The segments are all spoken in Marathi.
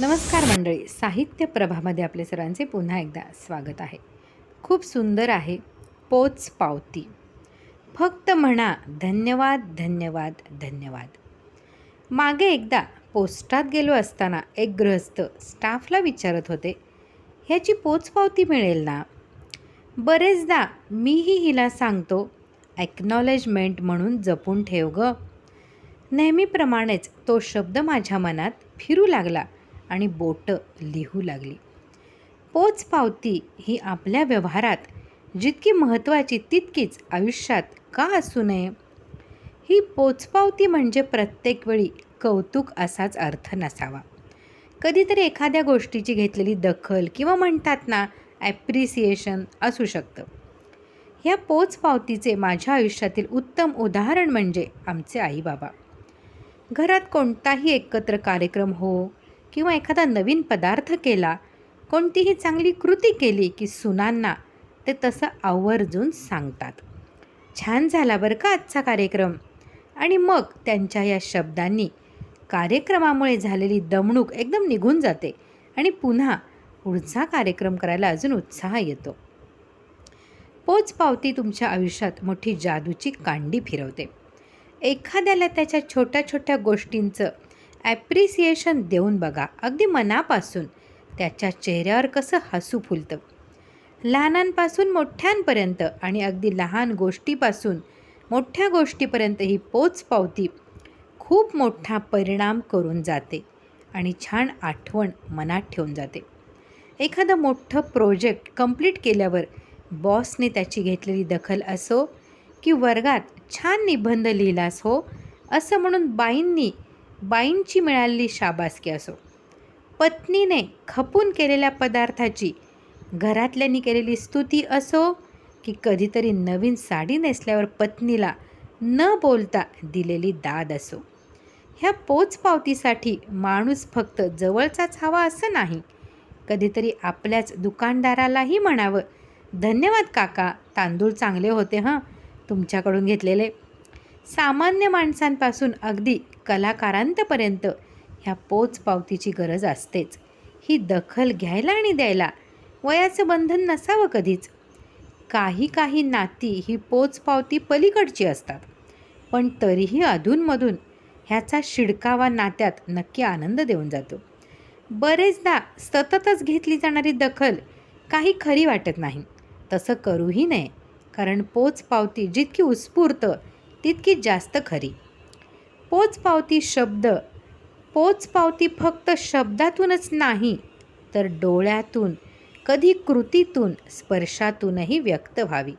नमस्कार मंडळी. साहित्य प्रभामध्ये आपले सर्वांचे पुन्हा एकदा स्वागत आहे. खूप सुंदर आहे पोच पावती. फक्त म्हणा धन्यवाद धन्यवाद धन्यवाद. मागे एकदा पोस्टात गेलो असताना एक गृहस्थ स्टाफला विचारत होते ह्याची पोचपावती मिळेल ना? बरेचदा मीही हिला सांगतो ॲक्नॉलेजमेंट म्हणून जपून ठेव ग. नेहमीप्रमाणेच तो शब्द माझ्या मनात फिरू लागला. आणि बोटं लिहू लागली. पोचपावती ही आपल्या व्यवहारात जितकी महत्त्वाची तितकीच आयुष्यात का असू नये? ही पोचपावती म्हणजे प्रत्येक वेळी कौतुक असाच अर्थ नसावा. कधीतरी एखाद्या गोष्टीची घेतलेली दखल किंवा म्हणतात ना ॲप्रिसिएशन असू शकतं. ह्या पोचपावतीचे माझ्या आयुष्यातील उत्तम उदाहरण म्हणजे आमचे आई बाबा. घरात कोणताही एकत्र कार्यक्रम हो किंवा एखादा नवीन पदार्थ केला कोणतीही चांगली कृती केली की सुनांना ते तसं आवर्जून सांगतात. छान झाला बरं का आजचा कार्यक्रम. आणि मग त्यांच्या या शब्दांनी कार्यक्रमामुळे झालेली दमणूक एकदम निघून जाते आणि पुन्हा पुढचा कार्यक्रम करायला अजून उत्साह येतो. पोचपावती तुमच्या आयुष्यात मोठी जादूची कांडी फिरवते. एखाद्याला त्याच्या छोट्या छोट्या गोष्टींचं ॲप्रिसिएशन देऊन बघा. अगदी मनापासून. त्याच्या चेहऱ्यावर कसं हसू फुलतं. लहानांपासून मोठ्यांपर्यंत आणि अगदी लहान गोष्टीपासून मोठ्या गोष्टीपर्यंत ही पोचपावती खूप मोठा परिणाम करून जाते आणि छान आठवण मनात ठेवून जाते. एखादं मोठं प्रोजेक्ट कंप्लीट केल्यावर बॉसने त्याची घेतलेली दखल असो की वर्गात छान निबंध लिहिलास हो असं म्हणून बाईंनी बाईंची मिळालेली शाबासकी असो. पत्नीने खपून केलेल्या पदार्थाची घरातल्यांनी केलेली स्तुती असो की कधीतरी नवीन साडी नेसल्यावर पत्नीला न बोलता दिलेली दाद असो. ह्या पोचपावतीसाठी माणूस फक्त जवळचाच हवा असं नाही. कधीतरी आपल्याच दुकानदारालाही म्हणावं धन्यवाद काका तांदूळ चांगले होते हां तुमच्याकडून घेतलेले. सामान्य माणसांपासून अगदी कलाकारांतपर्यंत ह्या पोचपावतीची गरज असतेच. ही दखल घ्यायला आणि द्यायला वयाचं बंधन नसावं कधीच. काही काही नाती ही पोचपावती पलीकडची असतात. पण तरीही अधूनमधून ह्याचा शिडकावा नात्यात नक्की आनंद देऊन जातो. बरेचदा सततच घेतली जाणारी दखल काही खरी वाटत नाही. तसं करूही नये कारण पोचपावती जितकी उत्स्फूर्त तितकी जास्त खरी. पोचपावती शब्द. पोचपावती फक्त शब्दातूनच नाही तर डोळ्यातून कधी कृतीतून स्पर्शातूनही व्यक्त व्हावी.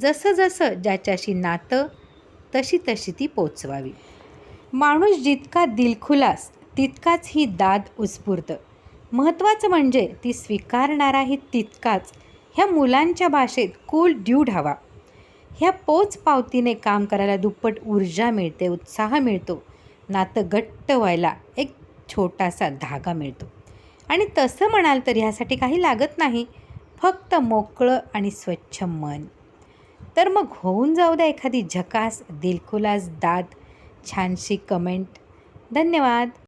जसं जसं ज्याच्याशी नातं तशी तशी ती पोचवावी. माणूस जितका दिलखुलास तितकाच ही दाद उत्स्फूर्त. महत्त्वाचं म्हणजे ती स्वीकारणाराही तितकाच ह्या मुलांच्या भाषेत कूल ड्यूड हवा. ह्या पोचपावतीने काम करायला दुप्पट ऊर्जा मिळते उत्साह मिळतो. नातं घट्ट व्हायला एक छोटासा धागा मिळतो. आणि तसं म्हणाल तर ह्यासाठी काही लागत नाही. फक्त मोकळं आणि स्वच्छ मन. तर मग होऊन जाऊ द्या एखादी झकास दिलखुलास दाद. छानशी कमेंट धन्यवाद.